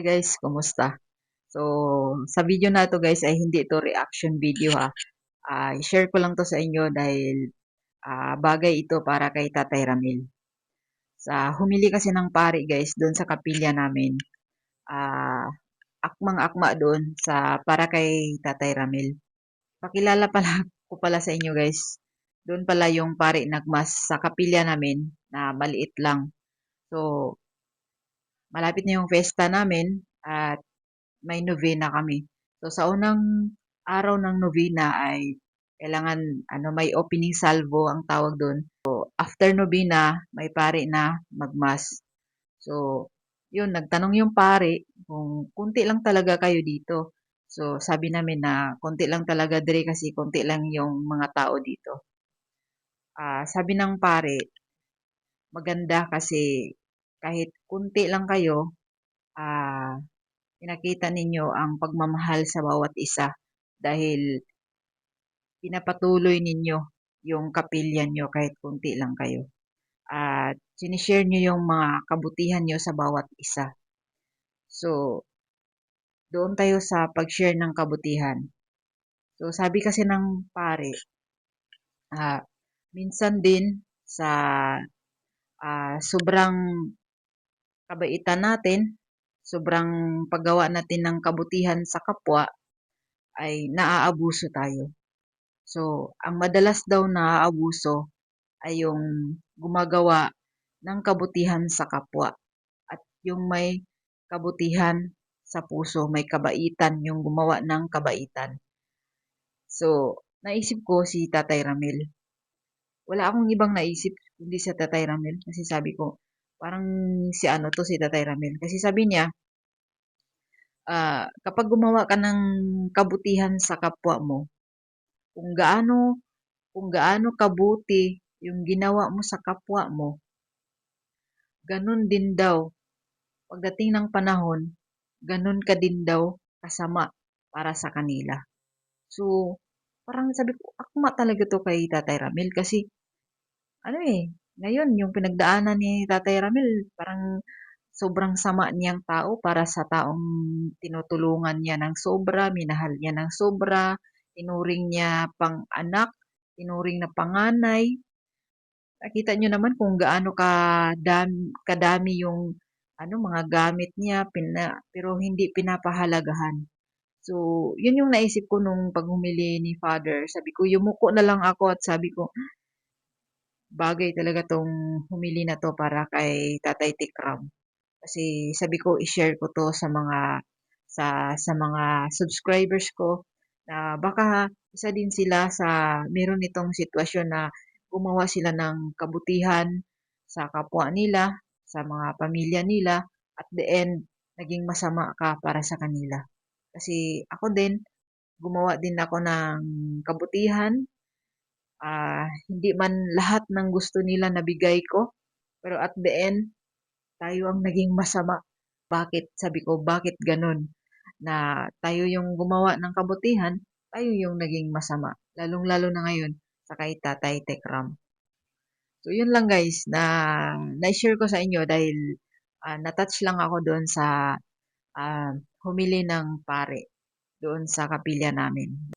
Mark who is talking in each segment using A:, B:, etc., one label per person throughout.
A: Hi guys, kumusta? So, sa video na to guys ay hindi to reaction video ha. Ah, i-share ko lang to sa inyo dahil ah, bagay ito para kay Tatay Ramil. Sa humili kasi ng pari guys doon sa kapilya namin. Ah, akmang-akma doon sa para kay Tatay Ramil. Pakilala pala ko pala sa inyo guys. Doon pala yung pari nagmas sa kapilya namin na maliit lang. So, malapit na yung festa namin at may novena kami. So sa unang araw ng novena ay kailangan ano may opening salvo ang tawag doon. So after novena may pare na magmas. So yun nagtanong yung pare kung kunti lang talaga kayo dito. So sabi namin na konti lang talaga dire kasi konti lang yung mga tao dito. Ah, sabi ng pare maganda kasi kahit kunti lang kayo ah pinakita ninyo ang pagmamahal sa bawat isa dahil pinapatuloy ninyo yung kapilya nyo kahit kunti lang kayo. At sinishare nyo yung mga kabutihan nyo sa bawat isa. So, doon tayo sa pag-share ng kabutihan. So, sabi kasi ng pare, uh, minsan din sa uh, sobrang kabaitan natin, sobrang paggawa natin ng kabutihan sa kapwa, ay naaabuso tayo. So, ang madalas daw naaabuso ay yung gumagawa ng kabutihan sa kapwa. At yung may kabutihan sa puso, may kabaitan, yung gumawa ng kabaitan. So, naisip ko si Tatay Ramil. Wala akong ibang naisip kundi sa Tatay Ramil kasi sabi ko, parang si ano to si Tatay Ramil. Kasi sabi niya, uh, kapag gumawa ka ng kabutihan sa kapwa mo, kung gaano kung gaano kabuti yung ginawa mo sa kapwa mo, ganun din daw pagdating ng panahon, ganun ka din daw kasama para sa kanila. So, parang sabi ko, akma talaga to kay Tatay Ramil kasi, ano eh, ngayon, yung pinagdaanan ni Tatay Ramil, parang sobrang sama niyang tao para sa taong tinutulungan niya ng sobra, minahal niya ng sobra, tinuring niya pang anak, tinuring na panganay. Nakita niyo naman kung gaano kadami, kadami yung ano mga gamit niya pina, pero hindi pinapahalagahan. So, yun yung naisip ko nung paghumili ni Father. Sabi ko, yumuko na lang ako at sabi ko, bagay talaga tong humili na to para kay Tatay Tikram. Kasi sabi ko i-share ko to sa mga sa sa mga subscribers ko na baka isa din sila sa meron itong sitwasyon na gumawa sila ng kabutihan sa kapwa nila, sa mga pamilya nila at the end naging masama ka para sa kanila. Kasi ako din gumawa din ako ng kabutihan uh, hindi man lahat ng gusto nila nabigay ko, pero at the end, tayo ang naging masama. Bakit? Sabi ko, bakit ganun? Na tayo yung gumawa ng kabutihan, tayo yung naging masama. Lalong-lalo na ngayon sa kay Tatay Tekram. So, yun lang guys na na-share ko sa inyo dahil uh, na-touch lang ako doon sa uh, humili ng pare doon sa kapilya namin.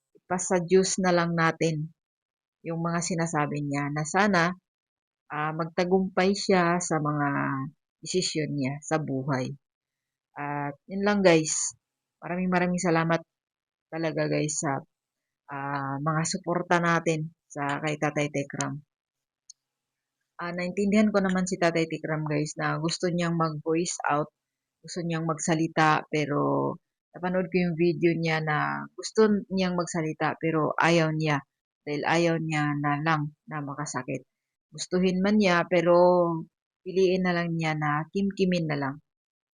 A: Juice na lang natin yung mga sinasabi niya na sana uh, magtagumpay siya sa mga desisyon niya sa buhay. At uh, yun lang guys. Maraming maraming salamat talaga guys sa uh, mga suporta natin sa kay Tatay Tekram. Uh, naintindihan ko naman si Tatay Tikram guys na gusto niyang mag-voice out, gusto niyang magsalita pero napanood ko yung video niya na gusto niyang magsalita pero ayaw niya dahil ayaw niya na lang na makasakit. Gustuhin man niya pero piliin na lang niya na kimkimin na lang.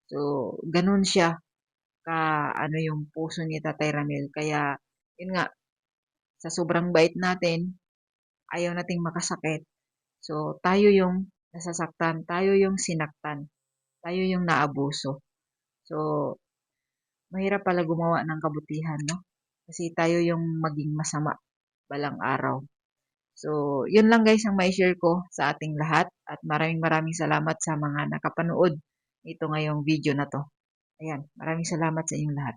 A: So, ganun siya ka ano yung puso ni Tatay Ramil. Kaya, yun nga, sa sobrang bait natin, ayaw nating makasakit. So, tayo yung nasasaktan, tayo yung sinaktan, tayo yung naabuso. So, mahirap pala gumawa ng kabutihan, no? Kasi tayo yung maging masama balang araw. So, yun lang guys ang may share ko sa ating lahat at maraming maraming salamat sa mga nakapanood ito ngayong video na to. Ayan, maraming salamat sa inyong lahat.